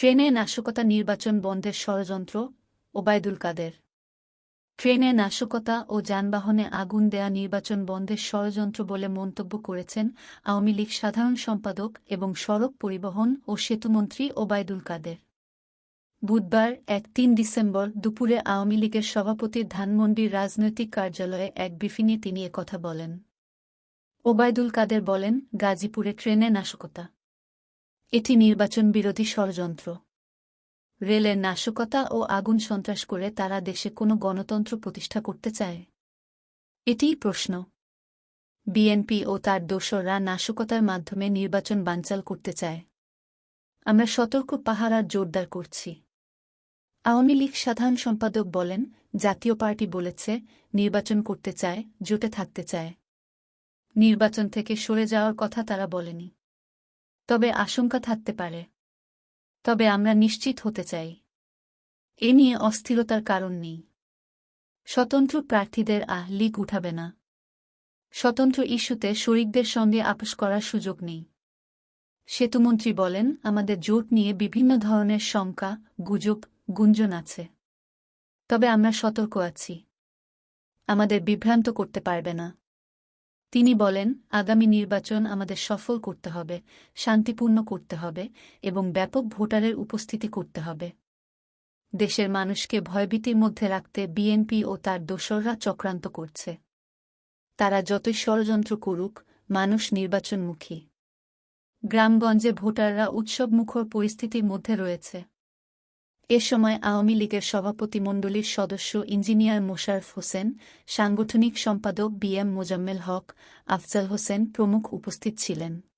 ট্রেনে নাশকতা নির্বাচন বন্ধের ষড়যন্ত্র, ওবায়দুল কাদের। ট্রেনে নাশকতা ও যানবাহনে আগুন দেয়া নির্বাচন বন্ধের ষড়যন্ত্র বলে মন্তব্য করেছেন আওয়ামী লীগ সাধারণ সম্পাদক এবং সড়ক পরিবহন ও সেতুমন্ত্রী ওবায়দুল কাদের। বুধবার, এক তিন ডিসেম্বর দুপুরে আওয়ামী লীগের সভাপতির ধানমন্ডির রাজনৈতিক কার্যালয়ে এক ব্রিফিংয়ে তিনি কথা বলেন। ওবায়দুল কাদের বলেন, গাজীপুরে ট্রেনে নাশকতা। এটি নির্বাচন বিরোধী ষড়যন্ত্র। রেলের নাশকতা ও আগুন সন্ত্রাস করে তারা দেশে কোনো গণতন্ত্র প্রতিষ্ঠা করতে চায়? এটিই প্রশ্ন। বিএনপি ও তার দোসররা নাশকতার মাধ্যমে নির্বাচন বানচাল করতে চায়। আমরা সতর্ক পাহারার জোরদার করছি। আওয়ামী লীগ সাধারণ সম্পাদক বলেন, জাতীয় পার্টি বলেছে, নির্বাচন করতে চায়, জোটে থাকতে চায়। নির্বাচন থেকে সরে যাওয়ার কথা তারা বলেনি। তবে আশঙ্কা থাকতে পারে। তবে আমরা নিশ্চিত হতে চাই। এ নিয়ে অস্থিরতার কারণ নেই। স্বতন্ত্র প্রার্থীদের আহ লীগ উঠাবে না। স্বতন্ত্র ইস্যুতে শরিকদের সঙ্গে আপোষ করার সুযোগ নেই। সেতুমন্ত্রী বলেন, আমাদের জোট নিয়ে বিভিন্ন ধরনের শঙ্কা, গুজব, গুঞ্জন আছে। তবে আমরা সতর্ক আছি। আমাদের বিভ্রান্ত করতে পারবে না। তিনি বলেন, আগামী নির্বাচন আমাদের সফল করতে হবে, শান্তিপূর্ণ করতে হবে এবং ব্যাপক ভোটারের উপস্থিতি করতে হবে। দেশের মানুষকে ভয়ভীতির মধ্যে রাখতে বিএনপি ও তার দোসররা চক্রান্ত করছে। তারা যতই ষড়যন্ত্র করুক, মানুষ নির্বাচনমুখী। গ্রামগঞ্জে ভোটাররা উৎসবমুখর পরিস্থিতির মধ্যে রয়েছে। এ সময় আওয়ামী লীগের সভাপতিমণ্ডলীর সদস্য ইঞ্জিনিয়ার মোশারফ হোসেন, সাংগঠনিক সম্পাদক বি এম মোজাম্মেল হক, আফজাল হোসেন প্রমুখ উপস্থিত ছিলেন।